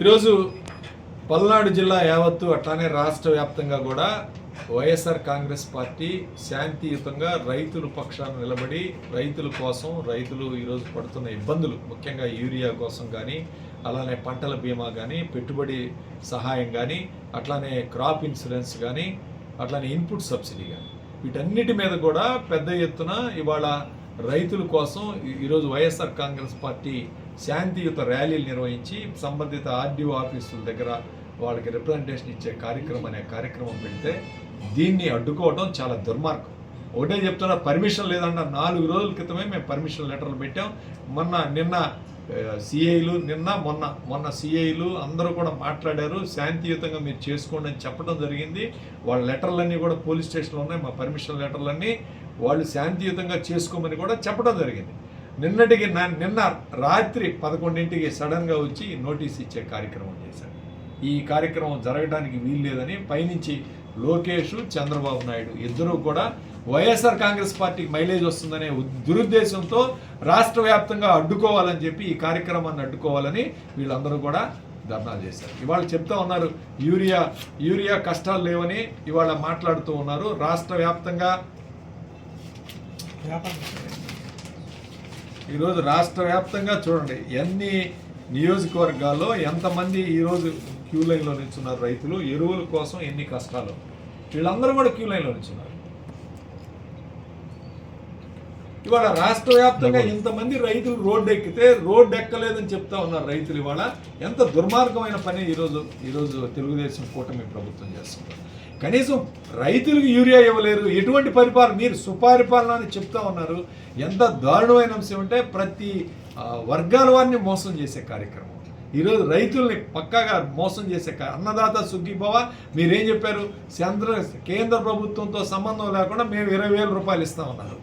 ఈరోజు పల్నాడు జిల్లా యావత్తు అట్లానే రాష్ట్ర వ్యాప్తంగా కూడా వైఎస్ఆర్ కాంగ్రెస్ పార్టీ శాంతియుతంగా రైతుల పక్షాన నిలబడి రైతుల కోసం రైతులు ఈరోజు పడుతున్న ఇబ్బందులు ముఖ్యంగా యూరియా కోసం కానీ అలానే పంటల బీమా కానీ పెట్టుబడి సహాయం కానీ అట్లానే క్రాప్ ఇన్సూరెన్స్ కానీ అట్లానే ఇన్పుట్ సబ్సిడీ కానీ వీటన్నిటి మీద కూడా పెద్ద ఎత్తున ఇవాళ రైతుల కోసం ఈరోజు వైఎస్ఆర్ కాంగ్రెస్ పార్టీ శాంతియుత ర్యాలీలు నిర్వహించి సంబంధిత ఆర్డీఓ ఆఫీసుల దగ్గర వాళ్ళకి రిప్రజెంటేషన్ ఇచ్చే కార్యక్రమం అనే కార్యక్రమం పెడితే దీన్ని అడ్డుకోవడం చాలా దుర్మార్గం. ఒకటే చెప్తున్నా పర్మిషన్ లేదన్న నాలుగు రోజుల క్రితమే మేము పర్మిషన్ లెటర్లు పెట్టాం. మొన్న నిన్న సిఐలు నిన్న మొన్న మొన్న సిఐలు అందరూ కూడా మాట్లాడారు. శాంతియుతంగా మీరు చేసుకోండి అని చెప్పడం జరిగింది. వాళ్ళ లెటర్లన్నీ కూడా పోలీస్ స్టేషన్లో ఉన్నాయి. మా పర్మిషన్ లెటర్లన్నీ వాళ్ళు శాంతియుతంగా చేసుకోమని కూడా చెప్పడం జరిగింది. నిన్నటికి నా- నిన్న రాత్రి పదకొండింటికి సడన్గా వచ్చి నోటీస్ ఇచ్చే కార్యక్రమం చేశారు ఈ కార్యక్రమం జరగడానికి వీలు లేదని పైనుంచి లోకేష్ చంద్రబాబు నాయుడు ఇద్దరూ కూడా వైఎస్ఆర్ కాంగ్రెస్ పార్టీకి మైలేజ్ వస్తుందనే దురుద్దేశంతో రాష్ట్ర వ్యాప్తంగా అడ్డుకోవాలని చెప్పి ఈ కార్యక్రమాన్ని అడ్డుకోవాలని వీళ్ళందరూ కూడా ధర్నా చేశారు. ఇవాళ చెప్తా ఉన్నారు యూరియా యూరియా కష్టాలు లేవని ఇవాళ మాట్లాడుతూ ఉన్నారు. రాష్ట్ర వ్యాప్తంగా ఈరోజు రాష్ట్ర వ్యాప్తంగా చూడండి ఎన్ని నియోజకవర్గాల్లో ఎంతమంది ఈరోజు క్యూ లైన్లో నిల్చున్నారు రైతులు? ఎరువుల కోసం ఎన్ని కష్టాలు? వీళ్ళందరూ కూడా క్యూ లైన్లో నిల్చున్నారు. ఇవాళ రాష్ట్ర వ్యాప్తంగా ఇంతమంది రైతులు రోడ్డు ఎక్కితే రోడ్డు ఎక్కలేదని చెప్తా ఉన్నారు రైతులు ఇవాళ. ఎంత దుర్మార్గమైన పని ఈరోజు ఈరోజు తెలుగుదేశం కూటమి ప్రభుత్వం చేస్తుంది. కనీసం రైతులకు యూరియా ఇవ్వలేరు. ఎటువంటి పరిపాలన? మీరు సుపరిపాలన అని చెప్తా ఉన్నారు. ఎంత దారుణమైన అంశం అంటే ప్రతి వర్గాల వారిని మోసం చేసే కార్యక్రమం. ఈరోజు రైతుల్ని పక్కాగా మోసం చేసే అన్నదాత సుగ్గిభవ మీరేం చెప్పారు? చంద్ర కేంద్ర ప్రభుత్వంతో సంబంధం లేకుండా మేము ఇరవై వేల రూపాయలు ఇస్తామన్నారు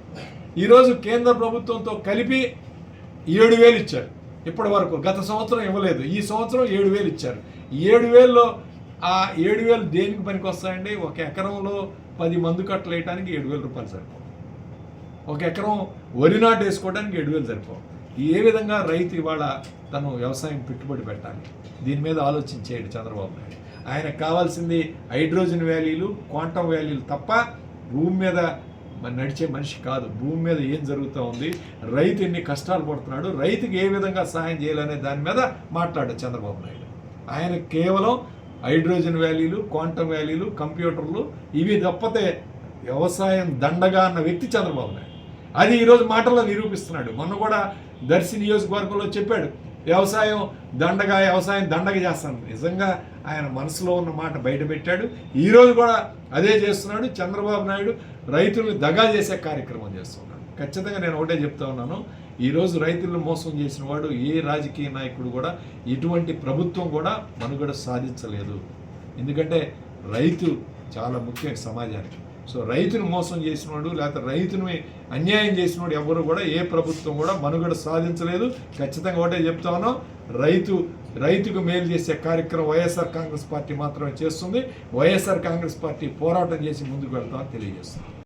ఈరోజు కేంద్ర ప్రభుత్వంతో కలిపి ఏడు వేలు ఇచ్చారు. ఇప్పటి వరకు గత సంవత్సరం ఇవ్వలేదు. ఈ సంవత్సరం ఏడు వేలు ఇచ్చారు. ఏడు వేల్లో ఆ ఏడు వేలు దేనికి పనికి వస్తాయండి ఒక ఎకరంలో పది మందు కట్టలు వేయడానికి ఏడు వేల రూపాయలు సరిపోవు ఒక ఎకరం వరి నాటు వేసుకోవడానికి ఏడు వేలు సరిపోవు ఏ విధంగా రైతు ఇవాళ తను వ్యవసాయం పెట్టుబడి పెట్టాలి? దీని మీద ఆలోచించేయండి చంద్రబాబు నాయుడు. ఆయనకు కావాల్సింది హైడ్రోజన్ వ్యాలీలు క్వాంటమ్ వ్యాలీలు తప్ప భూమి మీద నడిచే మనిషి కాదు. భూమి మీద ఏం జరుగుతూ ఉంది? రైతు ఎన్ని కష్టాలు పడుతున్నాడు? రైతుకి ఏ విధంగా సహాయం చేయాలనే దాని మీద మాట్లాడు చంద్రబాబు నాయుడు. ఆయన కేవలం హైడ్రోజన్ వ్యాలీలు క్వాంటమ్ వ్యాలీలు కంప్యూటర్లు ఇవి తప్పతే వ్యవసాయం దండగా అన్న వ్యక్తి చంద్రబాబు నాయుడు. అది ఈరోజు మాటల్లో నిరూపిస్తున్నాడు. మొన్న కూడా దర్శి నియోజకవర్గంలో చెప్పాడు వ్యవసాయం దండగా వ్యవసాయం దండగా చేస్తాను. నిజంగా ఆయన మనసులో ఉన్న మాట బయటపెట్టాడు ఈరోజు కూడా అదే చేస్తున్నాడు. చంద్రబాబు నాయుడు రైతుల్ని దగా చేసే కార్యక్రమం చేస్తున్నాడు. ఖచ్చితంగా నేను ఒకటే చెప్తా ఉన్నాను. ఈరోజు రైతులను మోసం చేసిన వాడు ఏ రాజకీయ నాయకుడు కూడా ఎటువంటి ప్రభుత్వం కూడా మనుగడ సాధించలేదు. ఎందుకంటే రైతు చాలా ముఖ్యం సమాజానికి. సో రైతును మోసం చేసినవాడు లేకపోతే రైతుని అన్యాయం చేసినవాడు ఎవరు కూడా ఏ ప్రభుత్వం కూడా మనుగడ సాధించలేదు. ఖచ్చితంగా ఒకటే చెప్తాను రైతు రైతుకు మేలు చేసే కార్యక్రమం వైఎస్ఆర్ కాంగ్రెస్ పార్టీ మాత్రమే చేస్తుంది. వైఎస్ఆర్ కాంగ్రెస్ పార్టీ పోరాటం చేసి ముందుకు వెళ్తామని తెలియజేస్తుంది